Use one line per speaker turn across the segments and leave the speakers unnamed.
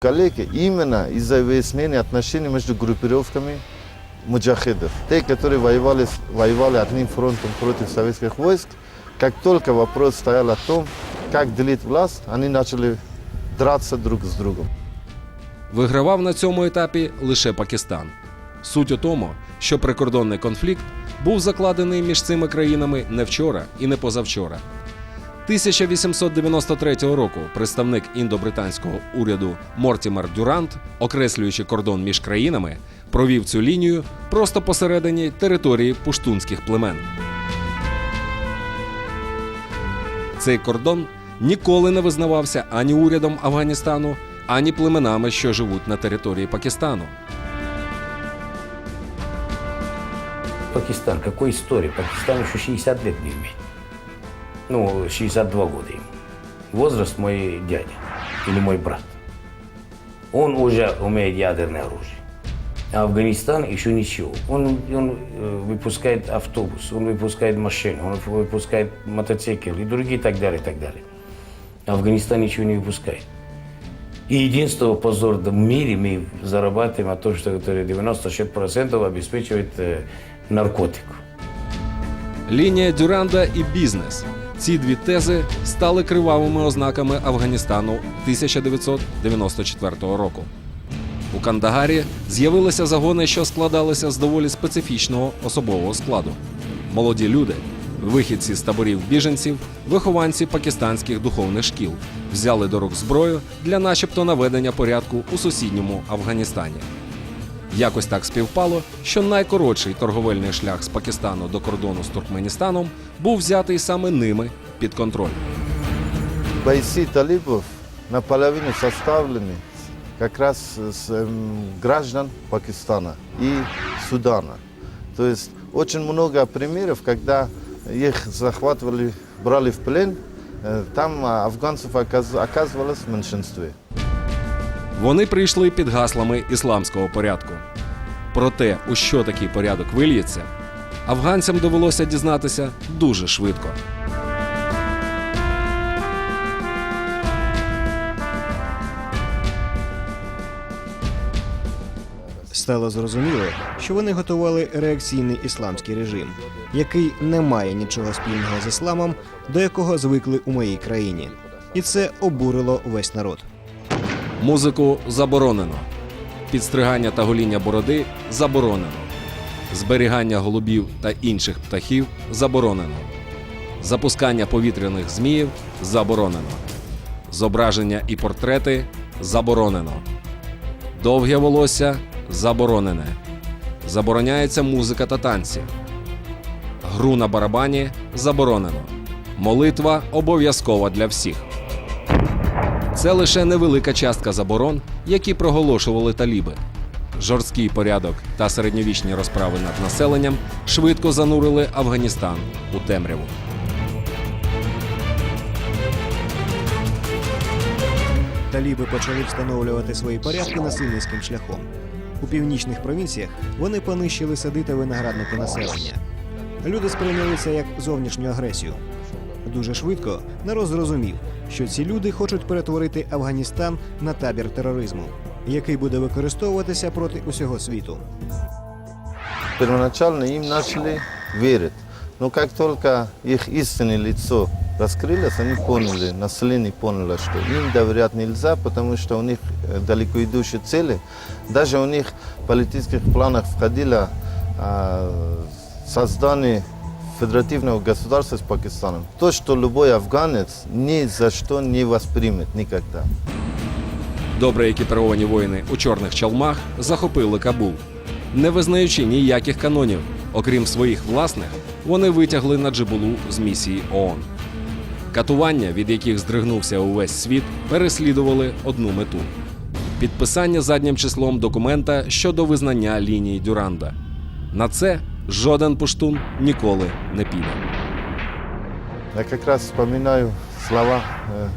Коллеги, именно из-за выяснения отношений между группировками муджахидов, те, которые воевали, воевали одним фронтом против советских войск, как только вопрос стоял о том, как делить власть, они начали драться друг с другом.
Вигравав на цьому етапі лише Пакистан. Суть у тому, що прикордонний конфлікт був закладений між цими країнами не вчора і не позавчора. 1893 року представник індобританського уряду Мортімер Дюрант, окреслюючи кордон між країнами, провів цю лінію просто посередині території пуштунських племен. Цей кордон ніколи не визнавався ані урядом Афганістану, ані племенами, що живуть на території Пакистану.
Пакистан, какой история? Пакистан еще 60 лет не имеет. Ну, 62 года ему. Возраст мой дядя или мой брат. Он уже умеет ядерное оружие. А Афганистан еще ничего. Он, он э, выпускает автобус, он выпускает машину, он выпускает мотоцикл и другие так далее, так далее. А Афганистан ничего не выпускает. И единственного позор в мире мы зарабатываем от того, что который 96% обеспечивает э, наркотик.
Лінія Дюранда і бізнес. Ці дві тези стали кривавими ознаками Афганістану 1994 року. У Кандагарі з'явилися загони, що складалися з доволі специфічного особового складу. Молоді люди, вихідці з таборів біженців, вихованці пакистанських духовних шкіл, взяли до рук зброю для начебто наведення порядку у сусідньому Афганістані. Якось так співпало, що найкоротший торговельний шлях з Пакистану до кордону з Туркменістаном був взятий саме ними під контроль.
Бойцы талибов наполовину составлены как раз с эм, граждан Пакистана и Судана. То есть очень много примеров, когда их захватывали, брали в плен, э, там а, афганцев оказ- оказывалось в меньшинстве.
Вони прийшли під гаслами ісламського порядку. Про те, у що такий порядок вильється, афганцям довелося дізнатися дуже швидко.
Стало зрозуміло, що вони готували реакційний ісламський режим, який не має нічого спільного з ісламом, до якого звикли у моїй країні. І це обурило весь народ.
Музику заборонено. Підстригання та гоління бороди заборонено. Зберігання голубів та інших птахів заборонено. Запускання повітряних зміїв заборонено. Зображення і портрети заборонено. Довге волосся заборонене. Забороняється музика та танці. Гру на барабані заборонено. Молитва обов'язкова для всіх. Це лише невелика частка заборон, які проголошували таліби. Жорсткий порядок та середньовічні розправи над населенням швидко занурили Афганістан у темряву.
Таліби почали встановлювати свої порядки насильницьким шляхом. У північних провінціях вони понищили сади та виноградники населення. Люди сприйняли це як зовнішню агресію. Дуже швидко народ зрозумів, що ці люди хочуть перетворити Афганістан на табір тероризму, який буде використовуватися проти усього світу.
Первоначально им начали верить. Но как только их истинное лицо раскрылось, они поняли, население поняло, что им доверять нельзя, потому что у них э, далеко идущие цели. Даже у них в политических планах входило а, создание федеративного государства с Пакистаном. То, что любой афганец ни за что не воспримет никогда.
Добре екіпіровані воїни у чорних чалмах захопили Кабул. Не визнаючи ніяких канонів, окрім своїх власних, вони витягли на Джибулу з місії ООН. Катування, від яких здригнувся увесь світ, переслідували одну мету підписання заднім числом документа щодо визнання лінії Дюранда. На це жоден пуштун ніколи не піде.
Я как раз вспоминаю слова э,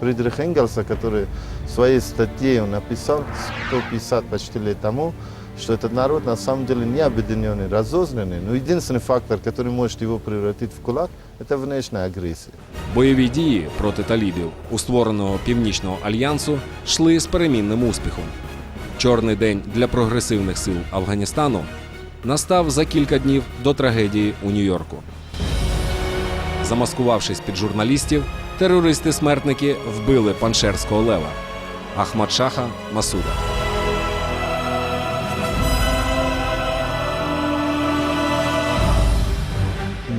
Фридриха Энгельса, который в своей статье он написал 150 почти лет тому, что этот народ на самом деле не объединенный, разознанный, но единственный фактор, который может его превратить в кулак, Это внешняя агрессия.
Бойові дії проти талібів у створеного північного альянсу йшли з перемінним успіхом. Чорний день для прогресивних сил Афганістану настав за кілька днів до трагедії у Нью-Йорку. Замаскувавшись під журналістів, терористи-смертники вбили паншерського лева Ахмад-Шаха Масуда.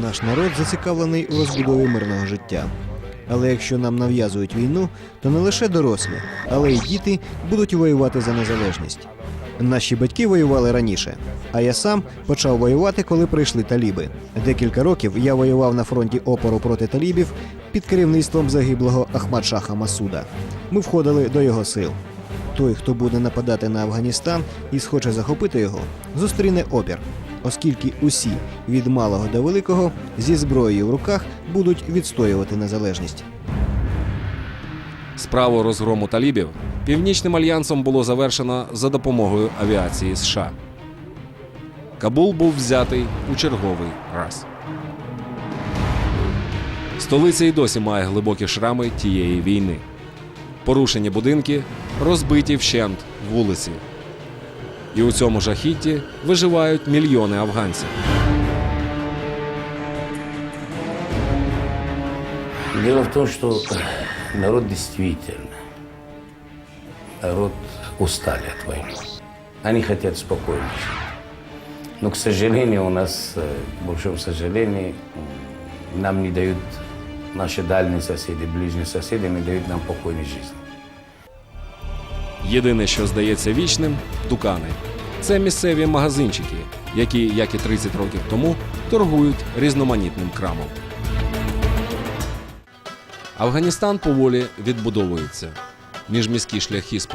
Наш народ зацікавлений у розбудові мирного життя. Але якщо нам нав'язують війну, то не лише дорослі, але й діти будуть воювати за незалежність. Наші батьки воювали раніше, а я сам почав воювати, коли прийшли таліби. Декілька років я воював на фронті опору проти талібів під керівництвом загиблого Ахмад-Шаха Масуда. Ми входили до його сил. Той, хто буде нападати на Афганістан і схоче захопити його, зустріне опір, оскільки усі від малого до великого зі зброєю в руках будуть відстоювати незалежність.
Справу розгрому талібів Північним альянсом було завершено за допомогою авіації США. Кабул був взятий у черговий раз. Столиця й досі має глибокі шрами тієї війни. Порушені будинки, розбиті вщент вулиці. І у цьому жахітті виживають мільйони афганців.
Дело в том, что народ действительно, народ устали от войны. Они хотят спокойно жить. Но, к сожалению, у нас, э, к большому сожалению, нам не дают наши дальние соседи, ближние соседи не дают нам покойной жизни.
Єдине, що здається вічним дукани. Це місцеві магазинчики, які, як і 30 років тому, торгують різноманітним крамом. Афганістан поволі відбудовується. Міжміські шляхи сполучення